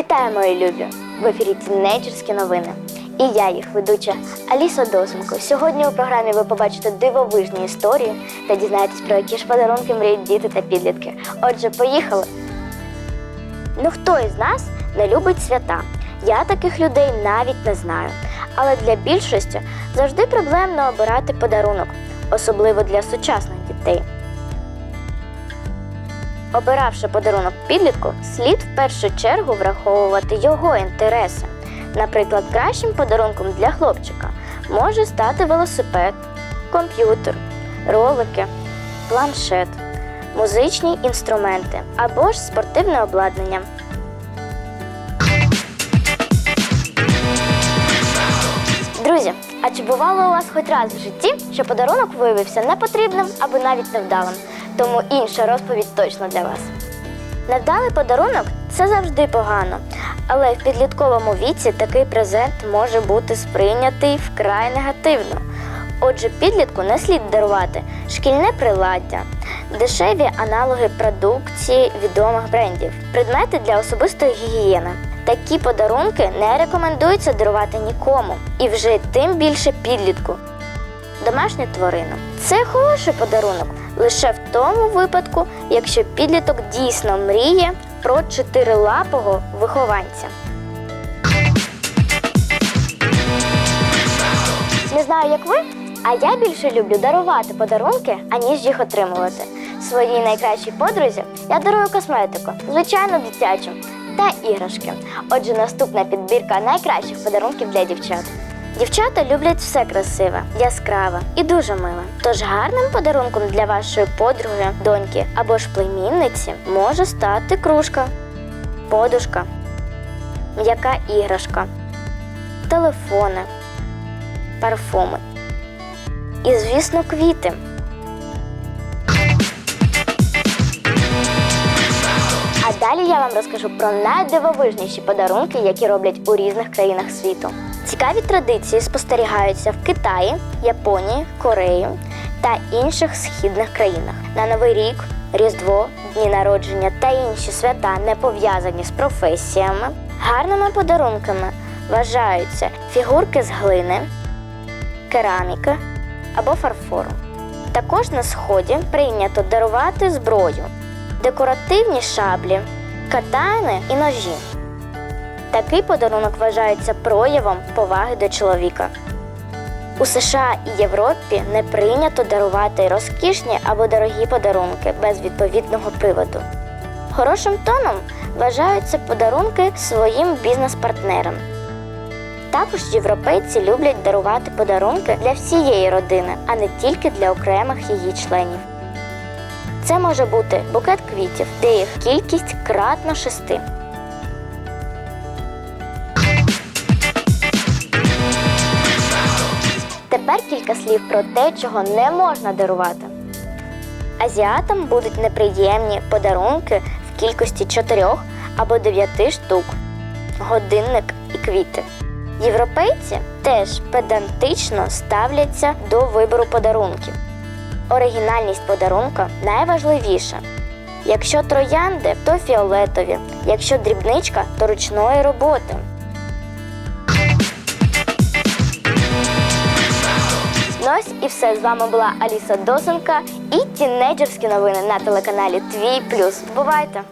Вітаю, мої любі! В ефірі Тінейджерські новини. І я, їх ведуча Аліса Досенко. Сьогодні у програмі ви побачите дивовижні історії та дізнаєтесь, про які ж подарунки мріють діти та підлітки. Отже, поїхали! Ну хто із нас не любить свята? Я таких людей навіть не знаю. Але для більшості завжди проблемно обирати подарунок, особливо для сучасних дітей. Обиравши подарунок підлітку, слід в першу чергу враховувати його інтереси. Наприклад, кращим подарунком для хлопчика може стати велосипед, комп'ютер, ролики, планшет, музичні інструменти або ж спортивне обладнання. Друзі, а чи бувало у вас хоч раз в житті, що подарунок виявився непотрібним або навіть невдалим? Тому інша розповідь точно для вас. Невдалий подарунок це завжди погано, але в підлітковому віці такий презент може бути сприйнятий вкрай негативно. Отже, підлітку не слід дарувати шкільне приладдя, дешеві аналоги продукції відомих брендів, предмети для особистої гігієни. Такі подарунки не рекомендується дарувати нікому, і вже тим більше підлітку. Домашню тварину це хороший подарунок лише в тому випадку, якщо підліток дійсно мріє про чотирилапого вихованця. Не знаю, як ви, а я більше люблю дарувати подарунки, аніж їх отримувати. Своїй найкращій подрузі я дарую косметику, звичайно, дитячу та іграшки. Отже, наступна підбірка найкращих подарунків для дівчат. Дівчата люблять все красиве, яскраве і дуже миле. Тож гарним подарунком для вашої подруги, доньки або ж племінниці може стати кружка, подушка, м'яка іграшка, телефони, парфуми і, звісно, квіти. Далі я вам розкажу про найдивовижніші подарунки, які роблять у різних країнах світу. Цікаві традиції спостерігаються в Китаї, Японії, Кореї та інших східних країнах. На Новий рік, Різдво, дні народження та інші свята, не пов'язані з професіями. Гарними подарунками вважаються фігурки з глини, кераміки або фарфору. Також на сході прийнято дарувати зброю, декоративні шаблі, катани і ножі. Такий подарунок вважається проявом поваги до чоловіка. У США і Європі не прийнято дарувати розкішні або дорогі подарунки без відповідного приводу. Хорошим тоном вважаються подарунки своїм бізнес-партнерам. Також європейці люблять дарувати подарунки для всієї родини, а не тільки для окремих її членів. Це може бути букет квітів, де їх кількість кратно шести. Тепер кілька слів про те, чого не можна дарувати. Азіатам будуть неприємні подарунки в кількості чотирьох або дев'яти штук, годинник і квіти. Європейці теж педантично ставляться до вибору подарунків. Оригінальність подарунка найважливіша. Якщо троянди, то фіолетові, якщо дрібничка, то ручної роботи. Ну ось і все. З вами була Аліса Досенка і тінейджерські новини на телеканалі Твій Плюс. Бувайте!